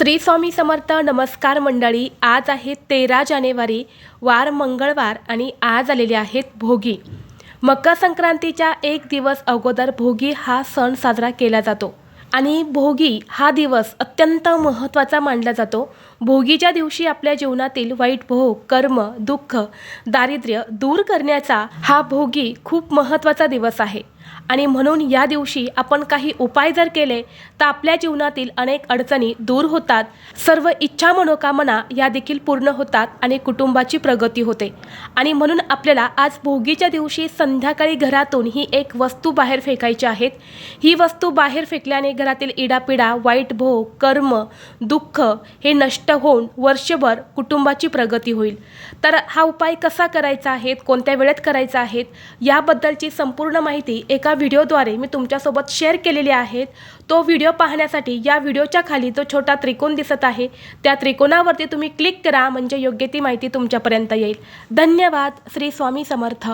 श्री स्वामी समर्थ नमस्कार मंडळी आज आहे तेरा जानेवारी वार मंगळवार आणि आज आलेले आहेत भोगी. मकर संक्रांतीच्या एक दिवस अगोदर भोगी हा सण साजरा केला जातो आणि भोगी हा दिवस अत्यंत महत्त्वाचा मानला जातो. भोगीच्या दिवशी आपल्या जीवनातील वाईट भोग कर्म दुःख दारिद्र्य दूर करण्याचा हा भोगी खूप महत्त्वाचा दिवस आहे. आणि म्हणून या दिवशी आपण काही उपाय जर केले तर आपल्या जीवनातील अनेक अडचणी दूर होतात. सर्व इच्छा मनोकामना या देखील पूर्ण होतात आणि कुटुंबाची प्रगती होते. आणि म्हणून आपल्याला आज भोगीच्या दिवशी संध्याकाळी घरातून ही एक वस्तू बाहेर फेकायची आहेत. ही वस्तू बाहेर फेकल्याने घरातील इडापिडा वाईट भोग कर्म दुःख हे नष्ट होऊन वर्षभर कुटुंबाची प्रगती होईल. तर हा उपाय कसा करायचा आहे कोणत्या वेळेत करायचा आहे याबद्दलची संपूर्ण माहिती एक व्हिडिओद्वारे मी तुमच्यासोबत शेअर केलेली आहेत. तो व्हिडिओ पाहण्यासाठी या व्हिडिओच्या खाली जो छोटा त्रिकोण दिसत आहे. त्या त्रिकोणावरती तुम्ही क्लिक करा म्हणजे योग्य ती माहिती तुमच्यापर्यंत येईल. धन्यवाद. श्री स्वामी समर्थ.